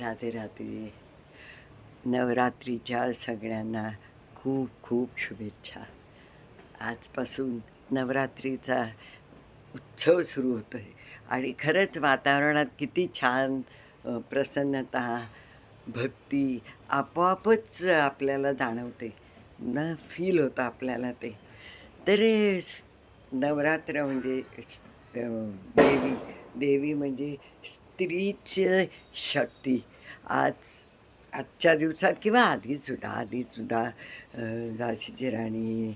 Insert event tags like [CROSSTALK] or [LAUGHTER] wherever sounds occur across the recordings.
राधे राधे. नवरात्रीच्या सगळ्यांना खूप खूप शुभेच्छा. आजपासून नवरात्रीचा उत्सव सुरू होतो आहे आणि खरंच वातावरणात किती छान प्रसन्नता भक्ती आपोआपच आपल्याला जाणवते. न फील होतं आपल्याला ते. तर नवरात्र म्हणजे देवी देवी म्हणजे स्त्रीची शक्ती. आज आजच्या दिवसात किंवा आधीसुद्धा आधीसुद्धा झाशीची राणी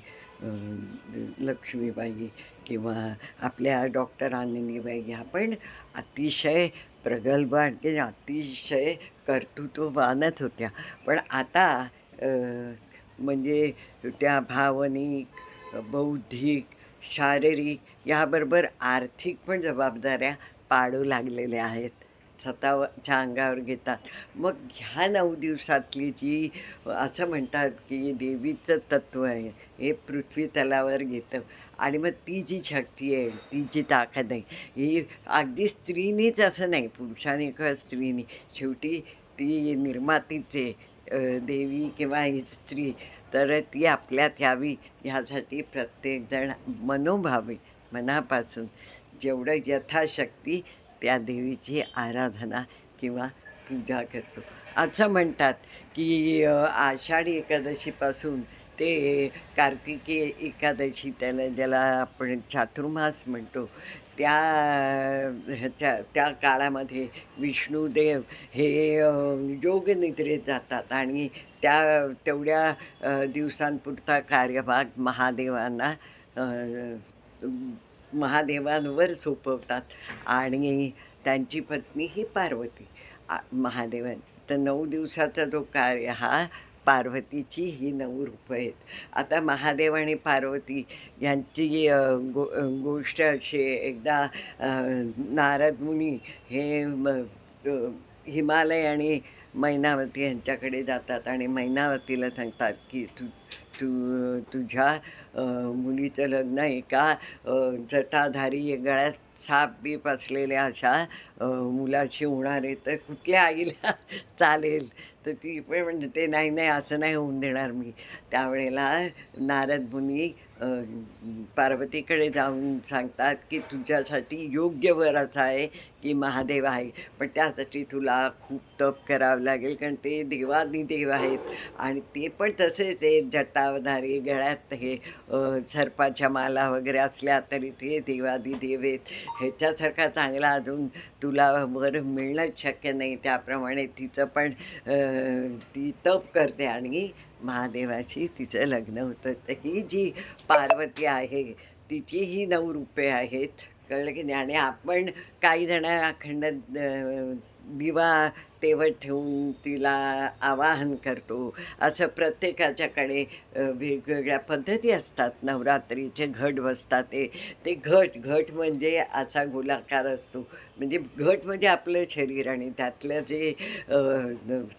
लक्ष्मीबाई किंवा आपल्या डॉक्टर आनंदीबाई ह्या पण अतिशय प्रगल्भ आणि अतिशय कर्तृत्ववानच होत्या. पण आता म्हणजे त्या भावनिक बौद्धिक शारीरिक याबरोबर आर्थिक पण जबाबदाऱ्या पाडू लागलेले आहेत. स्वतःच्या अंगावर घेतात. मग ह्या नऊ दिवसातली जी असं म्हणतात की देवीचं तत्त्व आहे हे पृथ्वी तलावर घेतं. आणि मग ती जी शक्ती आहे ती जी ताकद आहे ही अगदी स्त्रीनीच असं नाही पुरुषाने किंवा स्त्रीनी. शेवटी ती निर्मातीचे देवी किंवा ही स्त्री. तर ती आपल्यात यावी ह्यासाठी प्रत्येकजण मनोभावी मनापासून. जेवढं यथाशक्ती त्या देवीची आराधना किंवा पूजा करतो. असं म्हणतात की आषाढी एकादशीपासून ते कार्तिकी एकादशी त्याला ज्याला आपण चातुर्मास म्हणतो त्या ह्याच्या त्या काळामध्ये विष्णुदेव हे योगनिद्रेत जातात आणि त्या तेवढ्या दिवसांपुरता कार्यभाग महादेवांना महादेवांवर सोपवतात. आणि त्यांची पत्नी ही पार्वती. महादेवांची तर नऊ दिवसाचा जो कार्य हा पार्वतीची ही नऊ रूपं आहेत. आता महादेव आणि पार्वती यांची गो गोष्ट अशी एकदा नारद मुनी हे हिमालय आणि मैनावती यांच्याकडे जातात आणि मैनावतीला सांगतात की तू तू तुझ्या मुलीचं लग्न एका जटाधारी गळ्यात साप बीप असलेल्या अशा मुलाशी होणार आहे तर कुठल्या आईला [LAUGHS] चालेल? तर ती पण म्हणते नाही नाही असं नाही होऊन देणार मी. त्यावेळेला नारद मुनी पार्वतीकडे जाऊन सांगतात की तुझ्यासाठी योग्य वर असा आहे की महादेव आहे. पण त्यासाठी तुला खूप तप करावं लागेल कारण ते देवादिदेव आहेत. आणि ते पण तसेच आहेत जटावधारी गळ्यात हे सर्पाच्या माला वगैरे असल्या तरी ते देवादी देवेत. ह्याच्यासारखा चांगला अजून तुला वर मिळणंच शक्य नाही. त्याप्रमाणे तिचं पण ती तप करते आणि महादेवाशी तिचं लग्न होतं. तर ही जी पार्वती आहे तिची ही नऊ रूपे आहेत. कळलं की नाही? आणि आपण काही जण अखंड दिवा तेवत ठेवून तिला आवाहन करतो. असं प्रत्येकाच्याकडे वेगवेगळ्या पद्धती असतात. नवरात्रीचे घट बसतात ते. ते घट घट म्हणजे असा गोलाकार असतो. म्हणजे घट म्हणजे आपलं शरीर आणि त्यातलं जे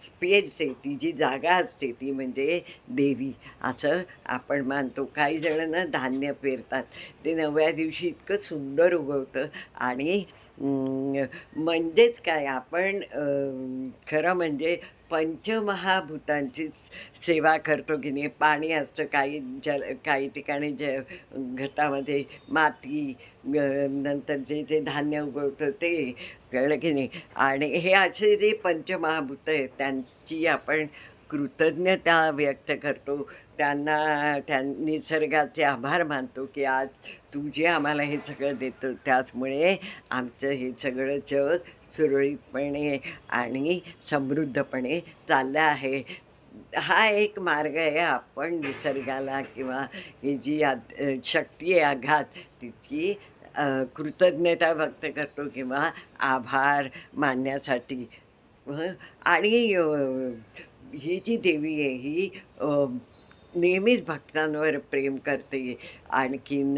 स्पेस आहे ती जी जागा असते ती म्हणजे देवी. असं आपण मानतो. काही जण ना धान्य पेरतात. ते नवव्या दिवशी इतकं सुंदर उगवतं. आणि म्हणजेच काय? आपण आपण खरं म्हणजे पंचमहाभूतांचीच सेवा करतो की नाही? पाणी असतं काही जल काही ठिकाणी जे घटामध्ये माती नंतर जे जे धान्य उगवतं ते कळलं की नाही? आणि हे असे जे पंचमहाभूत आहेत त्यांची आपण कृतज्ञता व्यक्त करतो. त्यांना त्या निसर्गाचे आभार मानतो की आज तू जे आम्हाला हे सगळं देतो त्याचमुळे आमचं हे सगळं जग सुरळीतपणे आणि समृद्धपणे चाललं आहे हा एक मार्ग आहे आपण निसर्गाला किंवा ही जी आ शक्ती आहे आघात तिची कृतज्ञता व्यक्त करतो किंवा आभार मानण्यासाठी हं? आणि ही जी देवी आहे ही नेहमीच भक्तांवर प्रेम करते आणखीन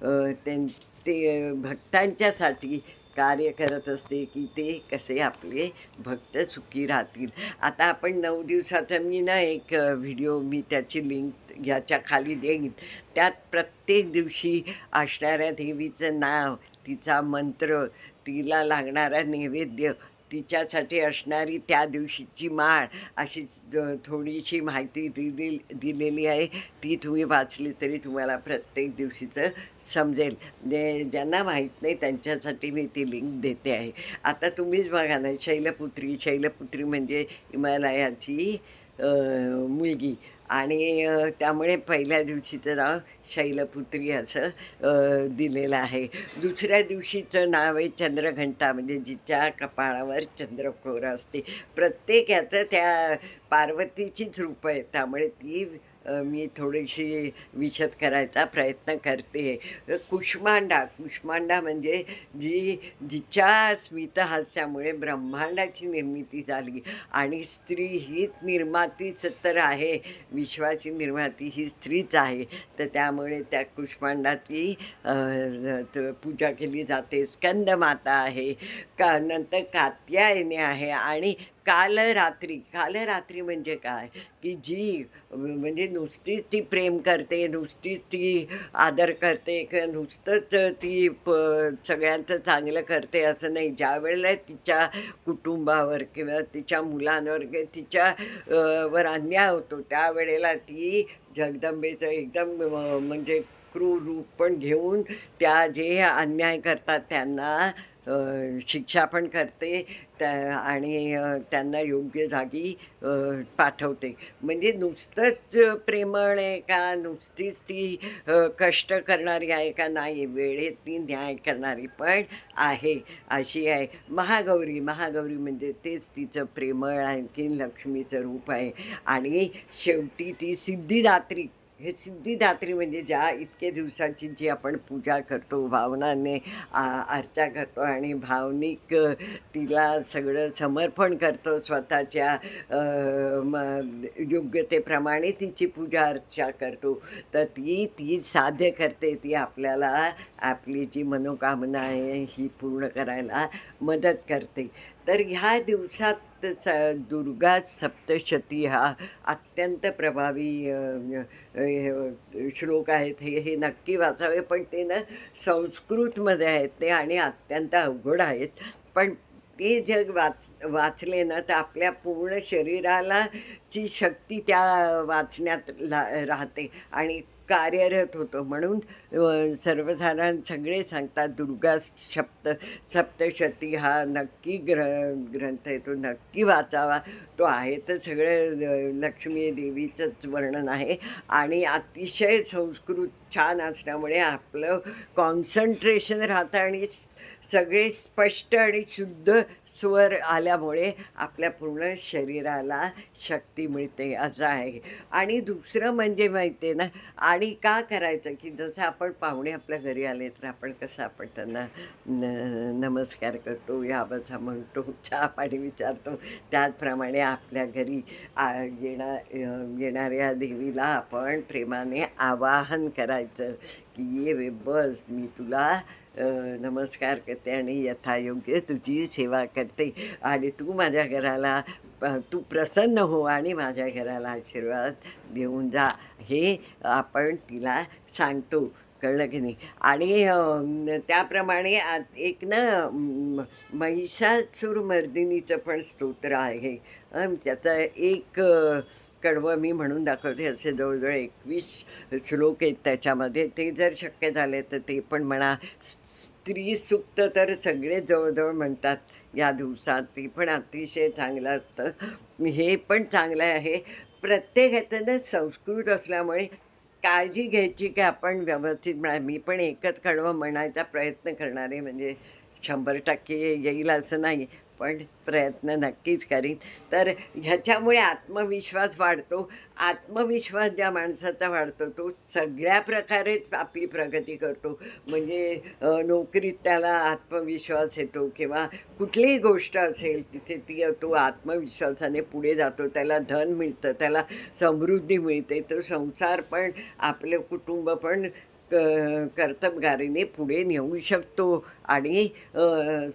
त्यां ते भक्तांच्यासाठी कार्य करत असते की ते कसे आपले भक्त सुखी राहतील. आता आपण नऊ दिवसाचा मी ना एक व्हिडिओ मी त्याची लिंक याच्या खाली देईन. त्यात प्रत्येक दिवशी असणाऱ्या देवीचं नाव तिचा मंत्र तिला लागणारा नैवेद्य तिच्यासाठी असणारी त्या दिवशीची माळ अशी थोडीशी माहिती दिली दिलेली आहे. ती तुम्ही वाचली तरी तुम्हाला प्रत्येक दिवशीचं समजेल. जे ज्यांना माहीत नाही त्यांच्यासाठी मी ती लिंक देते आहे. आता तुम्हीच बघा ना शैलपुत्री. शैलपुत्री म्हणजे हिमालयाची मुलगी. आणि त्यामुळे पहिल्या दिवशीचं नाव शैलपुत्री असं दिलेलं आहे. दुसऱ्या दिवशीचं नाव आहे चंद्रघंटा म्हणजे जिच्या कपाळावर चंद्रकोर असते. प्रत्येक याचं त्या पार्वतीचीच रूपं आहे. त्यामुळे ती मी थोडीशी विशद करायचा प्रयत्न करते. कुष्मांडा कुष्मांडा म्हणजे जी जिच्या स्मितहास्यामुळे ब्रह्मांडाची निर्मिती झाली आणि स्त्री हीच निर्मातीच तर आहे विश्वाची निर्माती ही स्त्रीच आहे. तर त्यामुळे त्या कुष्मांडाची पूजा केली जाते. स्कंदमाता आहे का नंतर कात्यायनी आहे आणि कालरात्री कालरात्री म्हणजे काय? की जी म्हणजे नुसतीच ती प्रेम करते नुसतीच ती आदर करते किंवा नुसतंच ती प सगळ्यांचं चांगलं करते असं नाही. ज्या वेळेला तिच्या कुटुंबावर किंवा तिच्या मुलांवर किंवा तिच्या वर अन्याय होतो त्यावेळेला ती जगदंबेचं एकदम म्हणजे क्रूर रूप पण घेऊन त्या जे अन्याय करतात त्यांना शिक्षा पण करते त्या आणि त्यांना योग्य जागी पाठवते. म्हणजे नुसतंच प्रेमळ आहे का? नुसतीच ती कष्ट करणारी आहे का? नाही वेळेत ती न्याय करणारी पण आहे अशी आहे. महागौरी महागौरी म्हणजे तेच तिचं प्रेमळ आणखीन लक्ष्मीचं रूप आहे. आणि शेवटी ती सिद्धिदात्री हे सिद्धिदात्री म्हणजे ज्या इतके दिवसाची जी आपण पूजा करतो भावनाने आ- अर्चा करतो आणि भावनिक तिला सगळं समर्पण करतो स्वतःच्या योग्यतेप्रमाणे तिची पूजा अर्चा करतो तर ती ती साध्य करते ती आपल्याला आपली जी मनोकामना आहे ही पूर्ण करायला मदत करते. तर ह्या दिवसात स दुर्गा सप्तशती हा अत्यंत प्रभावी श्लोक आहेत. हे हे नक्की वाचावे पण ते ना संस्कृतमध्ये आहेत ते आणि अत्यंत अवघड आहेत. पण ते जग वाच वाचले ना तर आपल्या पूर्ण शरीराला ची शक्ती त्या वाचण्यात ला राहते. आणि कार्यरत होतो. म्हणून सर्वसाधारण सगळे सांगतात दुर्गा सप्त सप्तशती हा नक्की ग्र ग्रंथ आहे तो नक्की वाचावा. तो आहे तर सगळं लक्ष्मी देवीचंच वर्णन आहे. आणि अतिशय संस्कृत छान असल्यामुळे आपलं कॉन्सन्ट्रेशन राहतं आणि सगळे स्पष्ट आणि शुद्ध स्वर आल्यामुळे आपल्या पूर्ण शरीराला शक्ती मिळते असं आहे. आणि दुसरं म्हणजे माहिती आहे ना आणि का करायचं की जसं आपण पाहुणे आपल्या घरी आले तर आपण कसं आपण त्यांना न नमस्कार करतो याबद्दल म्हणतो चहा पाणी विचारतो. त्याचप्रमाणे आपल्या घरी येणार येणा येणाऱ्या देवीला आपण प्रेमाने आवाहन करायचं. की ये रे बस मी तुला नमस्कार करते आणि यथायोग्य तुझी सेवा करते. आणि तू माझ्या घराला तू प्रसन्न हो आणि माझ्या घराला आशीर्वाद देऊन जा. हे आपण तिला सांगतो. कळलं की नाही? आणि त्याप्रमाणे एक ना म, महिषासूर मर्दिनीचं पण स्तोत्र आहे. त्याचा त्याचं एक कडवं मी म्हणून दाखवते असे जवळजवळ एकवीस श्लोक आहेत त्याच्यामध्ये. ते जर शक्य झाले तर ते पण म्हणा. स्त्री सुक्त तर सगळे जवळजवळ म्हणतात या दिवसात. ते पण अतिशय चांगलं असतं. हे पण चांगलं आहे. प्रत्येक ह्याच्यानं संस्कृत असल्यामुळे काळजी घ्यायची की आपण व्यवस्थित म्हणा. मी पण एकच कडवं म्हणायचा प्रयत्न करणारे म्हणजे शंभर टक्के येईल असं नाही. पण प्रयत्न नक्कीच करीन तर ह्याच्यामुळे आत्मविश्वास वाढतो. आत्मविश्वास ज्या माणसाचा वाढतो तो सगळ्या प्रकारेच आपली प्रगती करतो. म्हणजे नोकरीत त्याला आत्मविश्वास येतो किंवा कुठलीही गोष्ट असेल तिथे ती तो आत्मविश्वासाने पुढे जातो. त्याला धन मिळतं त्याला समृद्धी मिळते. तो संसार पण आपलं कुटुंब पण क कर्तबगारीने पुढे नेऊ शकतो आणि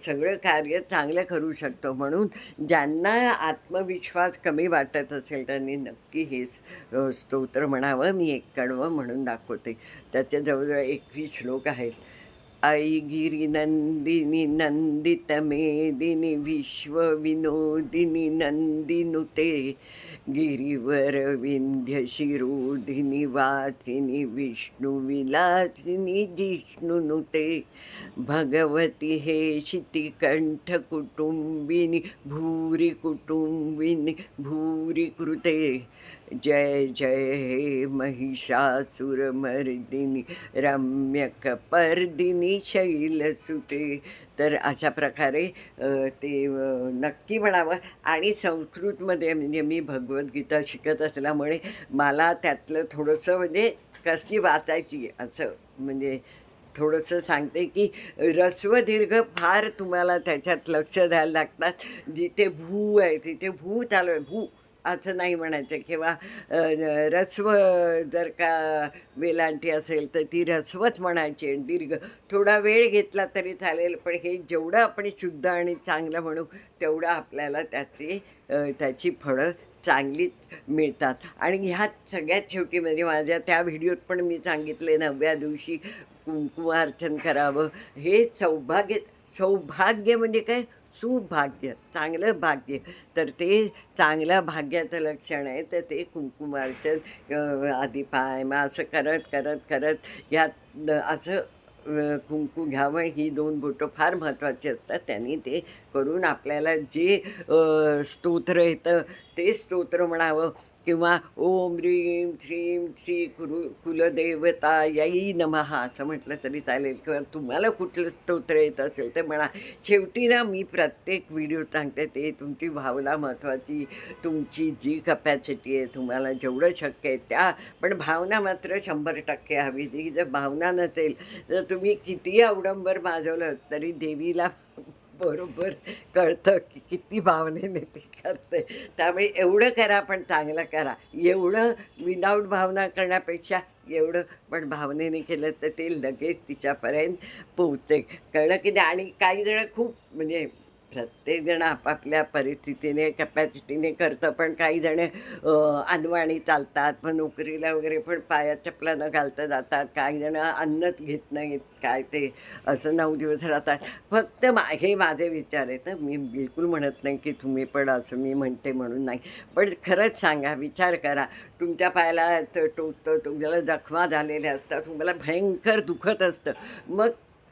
सगळं कार्य चांगलं करू शकतो. म्हणून ज्यांना आत्मविश्वास कमी वाटत असेल त्यांनी नक्की हे स्तोत्र म्हणावं. मी एक कडवं म्हणून दाखवते. त्याचे जवळजवळ एकवीस श्लोक आहेत. आई गिरिनंदिनी नंदित मेदिनी विश्वविनोदिनी नंदिनुते गिरिवर विंध्य शिरोधिनी वासिनी विष्णुविलासिनी जिष्णुनुते भगवती हे शितिकंठ कुटुंबिनी भूरी कुटुंबिनी भूरी कृते जय जय हे महिषासुरमर्दिनी रम्यकपर्दिनी शैलसुते. तर अशा प्रकारे ते नक्की म्हणावं. आणि संस्कृतमध्ये म्हणजे मी भगवद्गीता शिकत असल्यामुळे मला त्यातलं थोडंसं म्हणजे कशी वाचायची असं म्हणजे थोडंसं सांगते की रस्वदीर्घ फार तुम्हाला त्याच्यात लक्ष द्यायला लागतात. जिथे भू आहे तिथे भू चालू आहे. भू असं नाही म्हणायचं किंवा रस्व जर का वेलांटी असेल तर ती रस्वच म्हणायची आणि दीर्घ. थोडा वेळ घेतला तरी चालेल पण हे जेवढं आपण शुद्ध आणि चांगलं म्हणू तेवढं आपल्याला त्याची त्याची फळं चांगलीच मिळतात. आणि ह्यात सगळ्यात शेवटी म्हणजे माझ्या त्या व्हिडिओत पण मी सांगितले नवव्या दिवशी कुंकुमार्चन करावं. हे सौभाग्य सौभाग्य म्हणजे काय? सुभाग्य चांगलं भाग्य. तर ते चांगल्या भाग्याचं लक्षण आहे तर ते कुंकुमार्चन आधी पाय मग असं करत करत करत यात असं कुंकू घ्यावं ही दोन बोटं फार महत्त्वाची असतात. त्यांनी ते करून आपल्याला जे स्तोत्र येतं ते स्तोत्र म्हणावं. किंवा ओम ह्रीं श्रीं श्री कुरु कुलदेवता याई नमहा असं म्हटलं तरी चालेल. किंवा तुम्हाला कुठलं स्तोत्र येत असेल तर म्हणा. शेवटी ना मी प्रत्येक व्हिडिओ सांगते ते तुमची भावना महत्त्वाची तुमची जी कपॅसिटी आहे तुम्हाला जेवढं शक्य आहे त्या. पण भावना मात्र शंभर टक्के हवी. जी जर भावना नसेल तर तुम्ही कितीही अवडंबर माजवलं तरी देवीला बरोबर कळतं की किती भावनेने ते करते. त्यामुळे एवढं करा पण चांगलं करा. एवढं विदाऊट भावना करण्यापेक्षा एवढं पण भावनेने केलं तर ते लगेच तिच्यापर्यंत पोहोचते कळलं की नाही? आणि काही जण खूप म्हणजे प्रत्येकजण आपापल्या परिस्थितीने कॅपॅसिटीने करतं पण काही जण अनवाणी चालतात मग नोकरीला वगैरे पण पायात चपला न घालता जातात काही जण अन्नच घेत नाहीत काय ते असं नऊ दिवस राहतात. फक्त मा हे माझे विचार आहेत ना मी बिलकुल म्हणत नाही की तुम्ही पण असं मी म्हणते म्हणून नाही. पण खरंच सांगा विचार करा. तुमच्या पायाला टोचतं तुम्हाला जखमा झालेल्या असतात तुम्हाला भयंकर दुखत असतं. मग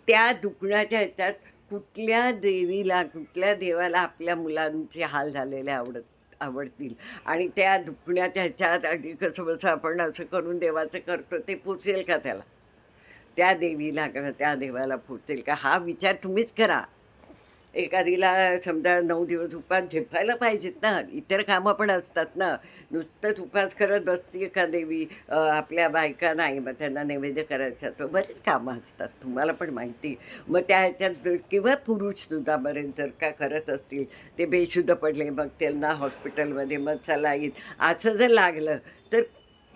त्या दुखण्याच्या ह्याच्यात कुठल्या देवीला कुठल्या देवाला आपल्या मुलांचे हाल झालेले आवडत आवडतील? आणि त्या दुखण्याच्या ह्याच्यात अगदी कसं बसं आपण असं करून देवाचं करतो ते पोचेल का त्याला? त्या देवीला का त्या देवाला पोचेल का? हा विचार तुम्हीच करा. एखादीला समजा नऊ दिवस उपास झेपायला पाहिजेत ना इतर कामं पण असतात ना. नुसतंच उपास करत बसते का देवी आपल्या बायका नाही मग त्यांना नैवेद्य करायचं तर बरेच कामं असतात तुम्हाला पण माहिती. मग त्या ह्याच्यात किंवा पुरुष दुधापर्यंत बरेच जर का करत असतील ते बेशुद्ध पडले मग त्यांना हॉस्पिटलमध्ये मग सलाईन असं जर लागलं तर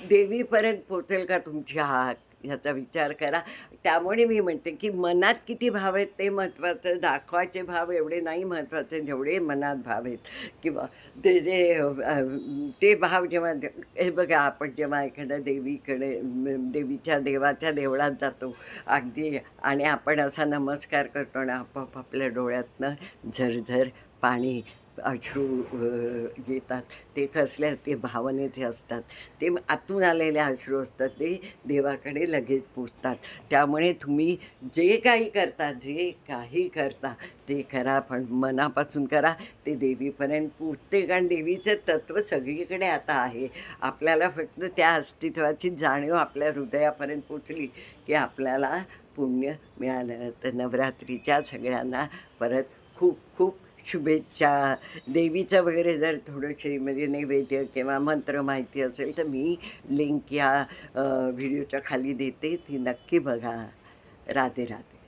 देवीपर्यंत पोचेल का तुमची हात ह्याचा विचार करा. त्यामुळे मी म्हणते की मनात किती भाव आहेत ते महत्त्वाचं. दाखवायचे भाव एवढे नाही महत्त्वाचे जेवढे मनात भाव आहेत. किंवा ते जे ते भाव जेव्हा हे बघा आपण जेव्हा एखाद्या देवीकडे देवीच्या देवाच्या देवळात जातो. अगदी आणि आपण असा नमस्कार करतो आणि आपोआप आपल्या डोळ्यातनं झरझर पाणी अश्रू घेतात येतात. ते कसल्या ते भावनेचे असतात ते आतून आलेले अश्रू असतात ते देवाकडे लगेच पोचतात. त्यामुळे तुम्ही जे काही करता जे काही करता ते करा पण मनापासून करा. ते देवीपर्यंत पोचते कारण देवीचं तत्त्व सगळीकडे आता आहे. आपल्याला फक्त त्या अस्तित्वाची जाणीव आपल्या हृदयापर्यंत पोचली की आपल्याला पुण्य मिळालं. तर नवरात्रीच्या सगळ्यांना परत खूप खूप शुभेच्छा. देवीचं वगैरे जर थोडंशी म्हणजे नैवेद्य किंवा मंत्र माहिती असेल तर मी लिंक या व्हिडिओच्या खाली देते ती नक्की बघा. राधे राधे.